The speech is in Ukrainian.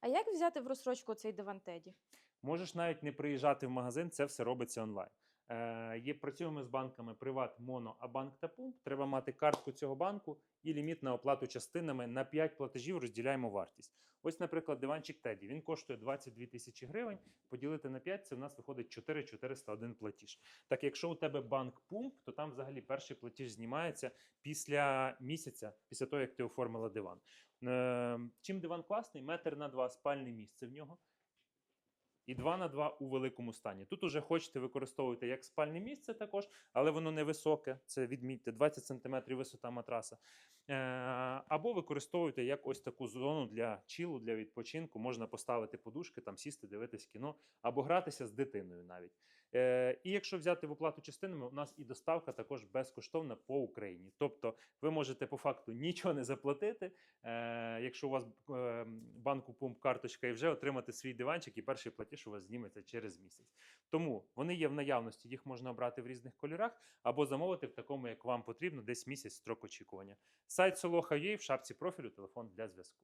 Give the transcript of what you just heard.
А як взяти в розсрочку цей диван Теді? Можеш навіть не приїжджати в магазин, це все робиться онлайн. Е, працюємо з банками Приват, Моно, Абанк та Пумп. Треба мати картку цього банку і ліміт на оплату частинами. На 5 платежів розділяємо вартість. Ось, наприклад, диванчик Теді. Він коштує 22 тисячі гривень. Поділити на 5, це в нас виходить 4 401 платіж. Так, якщо у тебе банк Пумп, то там взагалі перший платіж знімається після місяця, після того, як ти оформила диван. Е, чим диван класний? Метр на два спальне місце в нього. І 2 на 2 у великому стані. Тут уже хочете використовувати як спальне місце також, але воно невисоке. Це відмітьте 20 см висота матраса. Е, або використовуєте як ось таку зону для чілу, для відпочинку. Можна поставити подушки, там сісти, дивитись кіно, або гратися з дитиною навіть. Е, і якщо взяти в оплату частинами, у нас і доставка також безкоштовна по Україні. Тобто ви можете по факту нічого не заплатити, е, якщо у вас е, банку пумп карточка, і вже отримати свій диванчик, і перший платіж у вас зніметься через місяць. Тому вони є в наявності, їх можна обрати в різних кольорах або замовити в такому, як вам потрібно, десь місяць строк очікування. Сайт Soloha.ua в шапці профілю, телефон для зв'язку.